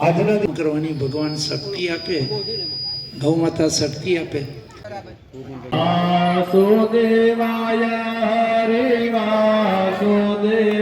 આજના દિન કરવાની ભગવાન શક્તિ આપે ગૌ માતા શક્તિ આપે. વાસુદેવાય હરે વાસુદેવાય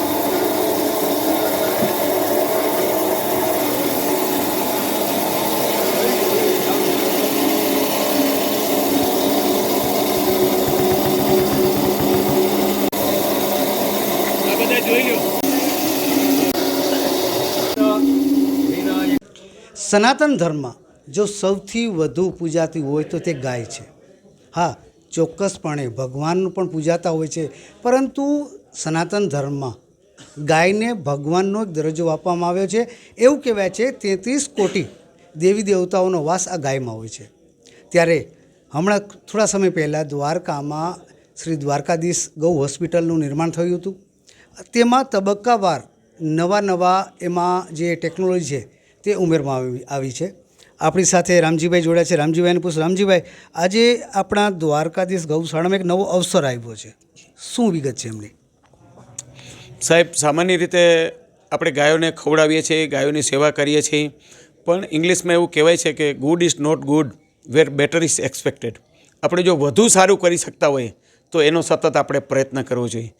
સનાતન ધર્મ જો સૌથી વધુ પૂજાતી હોય તો તે ગાય છે. હા, ચોક્કસપણે ભગવાનનું પણ પૂજાતા હોય છે. પરંતુ સનાતન ધર્મમાં ગાયને ભગવાનનો એક દરજ્જો આપવામાં આવ્યો છે. એવું કહેવાય છે, તેત્રીસ કોટી દેવી દેવતાઓનો વાસ આ ગાયમાં હોય છે. ત્યારે હમણાં થોડા સમય પહેલાં દ્વારકામાં શ્રી દ્વારકાધીશ ગૌ હોસ્પિટલનું નિર્માણ થયું હતું. તેમાં તબક્કાવાર નવા નવા એમાં જે ટેકનોલોજી છે તે ઉમેરવામાં આવી આવી છે. આપણી સાથે રામજીભાઈ જોડ્યા છે. રામજીભાઈને પૂછ. રામજીભાઈ, આજે આપણા દ્વારકાધીશ ગૌશાળામાં એક નવો અવસર આવ્યો છે. શું વિગત છે એમની? સાહેબ, સામાન્ય રીતે આપણે ગાયોને ખવડાવીએ છીએ, ગાયોની સેવા કરીએ છીએ. પણ ઇંગ્લિશમાં એવું કહેવાય છે કે good is not good where better is expected આપણે જો વધુ સારું કરી શકતા હોઈએ તો એનો સતત આપણે પ્રયત્ન કરવો જોઈએ.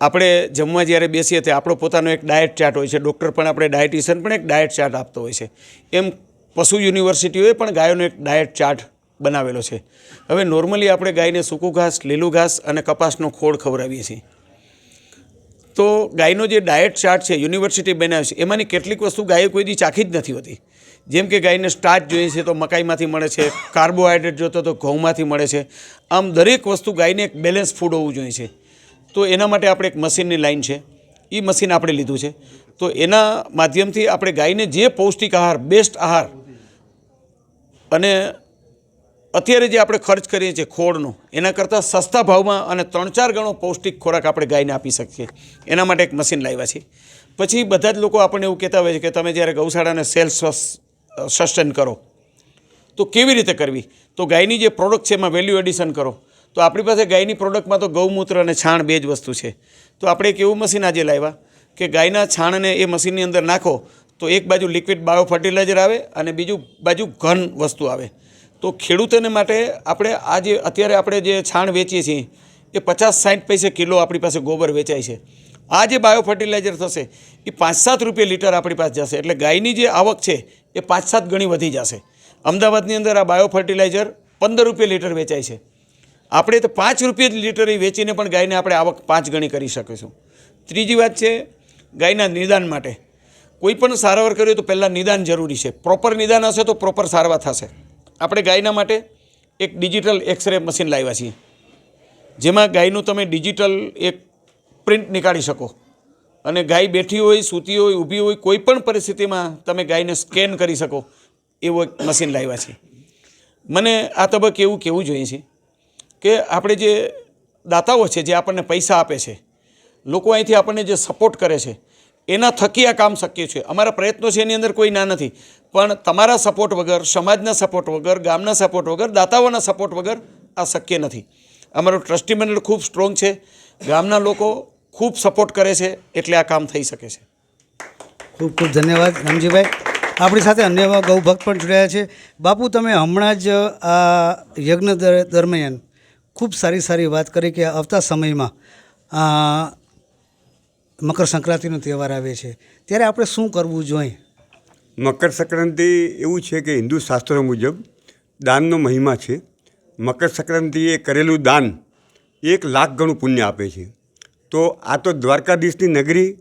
આપણે જમવા જ્યારે બેસીએ ત્યારે આપણો પોતાનો એક ડાયટ ચાર્ટ હોય છે. ડૉક્ટર પણ આપણે ડાયટિશિયન પણ એક ડાયટ ચાર્ટ આપતો હોય છે. એમ પશુ યુનિવર્સિટીઓએ પણ ગાયોનો એક ડાયટ ચાર્ટ બનાવેલો છે. હવે નોર્મલી આપણે ગાયને સૂકું ઘાસ, લીલું ઘાસ અને કપાસનો ખોળ ખવડાવીએ છીએ. તો ગાયનો જે ડાયટ ચાર્ટ છે યુનિવર્સિટી બનાવે છે, એમાંની કેટલીક વસ્તુ ગાયે કોઈ દી ચાખી જ નથી હોતી. જેમ કે ગાયને સ્ટાર્ચ જોઈએ છે તો મકાઈમાંથી મળે છે કાર્બોહાઈડ્રેટ જોતો તો ઘઉંમાંથી મળે છે. આમ દરેક વસ્તુ ગાયને એક બેલેન્સ ફૂડ હોવું જોઈએ છે. તો એના માટે આપણે એક મશીનની લાઈન છે. એ મશીન આપણે લીધું છે. તો એના માધ્યમથી આપણે ગાયને જે પૌષ્ટિક આહાર બેસ્ટ આહાર અને અત્યારે જે આપણે ખર્ચ કરીએ છીએ ખોળનો, એના કરતાં સસ્તા ભાવમાં અને ત્રણ ચાર ગણો પૌષ્ટિક ખોરાક આપણે ગાયને આપી શકીએ. એના માટે એક મશીન લાવ્યા છે. પછી બધા જ લોકો આપણને એવું કહેતા હોય છે કે તમે જ્યારે ગૌશાળાને સેલ્સ સસ્ટેન કરો. તો કેવી રીતે કરવી? તો ગાયની જે પ્રોડક્ટ છે એમાં વેલ્યુ એડિશન કરો. તો આપણી પાસે ગાયની પ્રોડક્ટમાં તો ગૌમૂત્ર અને છાણ બે જ વસ્તુ છે. તો આપણે એક એવું મશીન આજે લાવ્યા કે ગાયના છાણને એ મશીનની અંદર નાખો, તો એક બાજુ લિક્વિડ બાયો ફર્ટિલાઇઝર આવે અને બીજું બાજુ ઘન વસ્તુ આવે. તો ખેડૂતોને માટે આપણે આ જે અત્યારે આપણે જે છાણ વેચીએ છીએ એ પચાસ સાઠ પૈસે કિલો આપણી પાસે ગોબર વેચાય છે. આ જે બાયો ફર્ટિલાઇઝર થશે, એ પાંચ સાત રૂપિયા લીટર આપણી પાસે જશે. એટલે ગાયની જે આવક છે, એ પાંચ સાત ગણી વધી જશે. અમદાવાદની અંદર આ બાયો ફર્ટિલાઇઝર પંદર રૂપિયા લીટર વેચાય છે. આપણે તો પાંચ રૂપિયા લીટર એ વેચીને પણ ગાયને આપણે આવક પાંચ ગણી કરી શકીશું. ત્રીજી વાત છે, ગાયના નિદાન માટે. કોઈ પણ સારવાર કરીએ તો પહેલાં નિદાન જરૂરી છે. પ્રોપર નિદાન હશે તો પ્રોપર સારવાર થશે. આપણે ગાયના માટે એક ડિજિટલ એક્સરે મશીન લાવ્યા છીએ. જેમાં ગાયનું તમે ડિજિટલ એક પ્રિન્ટ નીકાળી શકો. અને ગાય બેઠી હોય, સૂતી હોય, ઊભી હોય, કોઈ પણ પરિસ્થિતિમાં તમે ગાયને સ્કેન કરી શકો. એવું એક મશીન લાવ્યા છે. મને આ તબક્કે એવું કહેવું જોઈએ છે કે આપણે જે દાતાઓ છે, જે આપણને પૈસા આપે છે, લોકો અહીંથી આપણને જે સપોર્ટ કરે છે, એના થકી આ કામ શક્ય છે. અમારા પ્રયત્નો છે, એની અંદર કોઈ ના નથી. પણ તમારા સપોર્ટ વગર, સમાજના સપોર્ટ વગર, ગામના સપોર્ટ વગર, દાતાઓના સપોર્ટ વગર આ શક્ય નથી. અમારું ટ્રસ્ટી મંડળ ખૂબ સ્ટ્રોંગ છે. ગામના લોકો ખૂબ સપોર્ટ કરે છે એટલે આ કામ થઈ શકે છે. ખૂબ ખૂબ ધન્યવાદ રામજીભાઈ. આપણી સાથે અન્ય એવા ગૌ ભક્ત પણ જોડાયા છે. બાપુ તમે હમણાં જ આ યજ્ઞ દરમિયાન ખૂબ સારી સારી વાત કરી કે આવતા સમયમાં મકર સંક્રાંતિનો તહેવાર આવે છે. ત્યારે આપણે શું કરવું જોઈએ? મકર સંક્રાંતિ એવું છે કે હિન્દુ શાસ્ત્રો મુજબ દાનનો મહિમા છે. મકર સંક્રાંતિએ કરેલું દાન એક લાખ ગણું પુણ્ય આપે છે. તો આ તો દ્વારકાધીશની નગરી,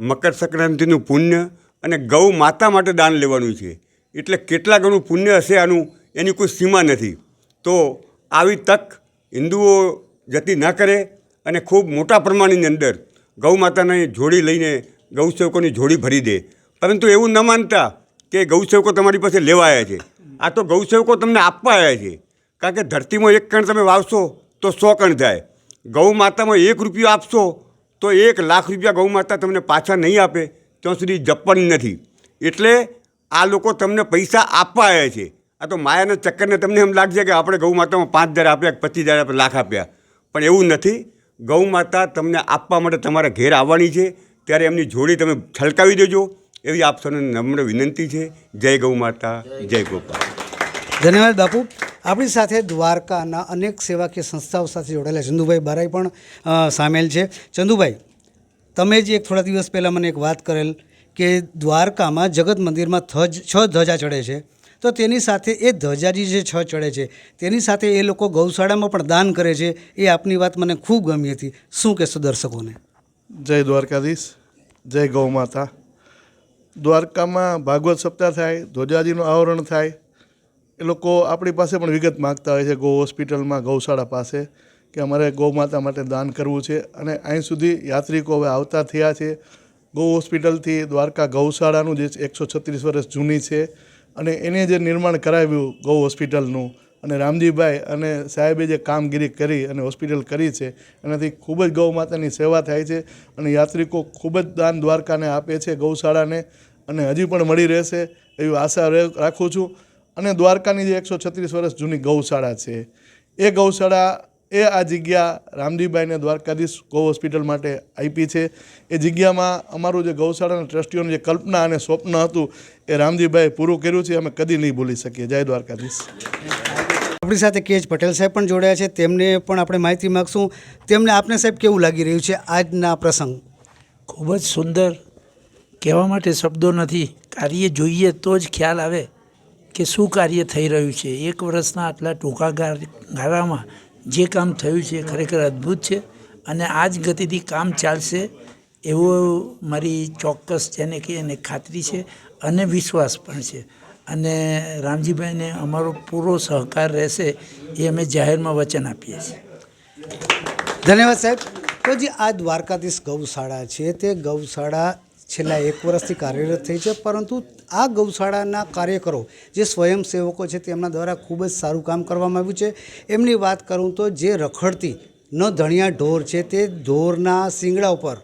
મકર સંક્રાંતિનું પુણ્ય અને ગૌ માતા માટે દાન લેવાનું છે. એટલે કેટલા ગણું પુણ્ય હશે આનું એની કોઈ સીમા નથી. તો આવી તક હિન્દુઓ જતી ન કરે અને ખૂબ મોટા પ્રમાણની અંદર ગૌ માતાને જોડી લઈને ગૌસેવકોની જોડી ભરી દે. પરંતુ એવું ન માનતા કે ગૌસેવકો તમારી પાસે લેવા આવ્યા છે. આ તો ગૌસેવકો તમને આપવા આવ્યા છે. કારણ કે ધરતીમાં એક કણ તમે વાવશો તો સો કણ થાય ગૌ માતામાં એક રૂપિયો આપશો તો એક લાખ રૂપિયા ગૌ માતા તમને પાછા નહીં આપે, ત્યાં સુધી જપવાની નથી. એટલે આ લોકો તમને પૈસા આપવા આવ્યા છે. આ તો માયાના ચક્કરને તમને એમ લાગશે કે આપણે ગૌ માતામાં પાંચ હજાર આપ્યા પચીસ હજાર આપ્યા, લાખ આપ્યા. પણ એવું નથી. ગૌ માતા તમને આપવા માટે તમારા ઘેર આવવાની છે. ત્યારે એમની જોડી તમે છલકાવી દેજો. એવી આપ સૌને નમ્ર વિનંતી છે. જય ગૌ માતા જય ગોપાલ. ધન્યવાદ બાપુ. આપણી સાથે દ્વારકાના અનેક સેવાકીય સંસ્થાઓ સાથે જોડાયેલા ચંદુભાઈ બારાઈ પણ સામેલ છે. ચંદુભાઈ, તમે જ એક થોડા દિવસ પહેલાં મને એક વાત કરેલ કે દ્વારકામાં જગત મંદિરમાં થજ છ ધજા ચડે છે. તો તેની સાથે એ ધજાજી જે છ ચડે છે, તેની સાથે એ લોકો ગૌશાળામાં પણ દાન કરે છે, એ આપની વાત મને ખૂબ ગમી હતી. શું કહેશો દર્શકોને? જય દ્વારકાધીશ, જય ગૌ માતા દ્વારકામાં ભાગવત સપ્તાહ થાય, ધ્વજાજીનું આવરણ થાય એ લોકો આપણી પાસે પણ વિગત માગતા હોય છે, ગૌ હોસ્પિટલમાં, ગૌશાળા પાસે, કે અમારે ગૌ માતા માટે દાન કરવું છે. અને અહીં સુધી યાત્રિકો હવે આવતા થયા છે. ગૌ હોસ્પિટલથી દ્વારકા ગૌશાળાનું જે એકસો છત્રીસ વર્ષ જૂની છે અને એને જે નિર્માણ કરાવ્યું ગૌ હોસ્પિટલનું અને રામજીભાઈ અને સાહેબે જે કામગીરી કરી અને હોસ્પિટલ કરી છે, એનાથી ખૂબ જ ગૌ માતાની સેવા થાય છે અને યાત્રિકો ખૂબ જ દાન દ્વારકાને આપે છે ગૌશાળાને અને હજી પણ મળી રહેશે એવી આશા રાખું છું. અને દ્વારકાની જે એકસો છત્રીસ વર્ષ જૂની ગૌશાળા છે એ ગૌશાળા એ આ જગ્યા રામજીભાઈને દ્વારકાધીશ ગૌ હોસ્પિટલ માટે આપી છે. એ જગ્યામાં અમારું જે ગૌશાળાના ટ્રસ્ટીઓનું જે કલ્પના અને સ્વપ્ન હતું એ રામજીભાઈ પૂરું કર્યું છે અમે કદી નહીં ભૂલી શકીએ. જય દ્વારકાધીશ. આપણી સાથે કે એચ પટેલ સાહેબ પણ જોડાયા છે તેમને પણ આપણે માહિતી માગશું. તેમને આપને સાહેબ કેવું લાગી રહ્યું છે આજના પ્રસંગ? ખૂબ જ સુંદર. કહેવા માટે શબ્દો નથી કાર્ય જોઈએ તો જ ખ્યાલ આવે. કે શું કાર્ય થઈ રહ્યું છે? એક વર્ષના આટલા ટૂંકા ગાળ- ગાળામાં જે કામ થયું છે ખરેખર અદ્ભુત છે અને આ જ ગતિથી કામ ચાલશે એવો મારી ચોક્કસ જેને કે એને ખાતરી છે અને વિશ્વાસ પણ છે. અને રામજીભાઈને અમારો પૂરો સહકાર રહેશે એ અમે જાહેરમાં વચન આપીએ છીએ. ધન્યવાદ સાહેબ. તો જે આ દ્વારકાધીશ ગૌશાળા છે તે ગૌશાળા છેલ્લા એક વર્ષથી કાર્યરત થઈ છે, પરંતુ આ ગૌશાળાના કાર્યકરો જે સ્વયંસેવકો છે તેમના દ્વારા ખૂબ જ સારું કામ કરવામાં આવ્યું છે. એમની વાત કરું તો જે રખડતી, ન ધણિયા ઢોર છે તે ઢોરના શિંગડા ઉપર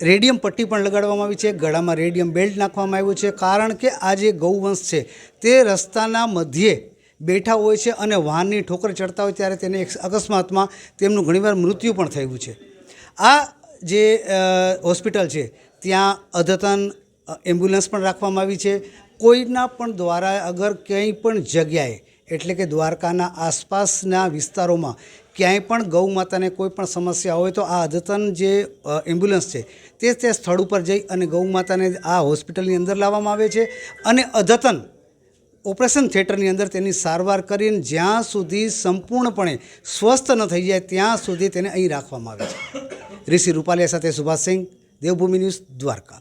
રેડિયમ પટ્ટી પણ લગાડવામાં આવી છે, ગળામાં રેડિયમ બેલ્ટ નાખવામાં આવ્યું છે. કારણ કે આ જે ગૌવંશ છે તે રસ્તાના મધ્યે બેઠા હોય છે અને વાહનની ઠોકર ચડતા હોય ત્યારે તેને એક અકસ્માતમાં તેમનું ઘણીવાર મૃત્યુ પણ થયું છે. આ જે હોસ્પિટલ છે, ત્યાં અદ્યતન એમ્બ્યુલન્સ પણ રાખવામાં આવી છે. કોઈના પણ દ્વારા અગર ક્યાંય પણ જગ્યાએ, એટલે કે દ્વારકાના આસપાસના વિસ્તારોમાં ક્યાંય પણ ગૌ માતાને કોઈ પણ સમસ્યા હોય તો આ અદ્યતન જે એમ્બ્યુલન્સ છે, તે તે સ્થળ ઉપર જઈ અને ગૌ માતાને આ હોસ્પિટલની અંદર લાવવામાં આવે છે અને અદ્યતન ઓપરેશન થિયેટરની અંદર તેની સારવાર કરીને જ્યાં સુધી સંપૂર્ણપણે સ્વસ્થ ન થઈ જાય, ત્યાં સુધી તેને અહીં રાખવામાં આવે છે. ઋષિ રૂપાલિયા સાથે સુભાષ સિંહ, દેવભૂમિ ન્યૂઝ દ્વારકા.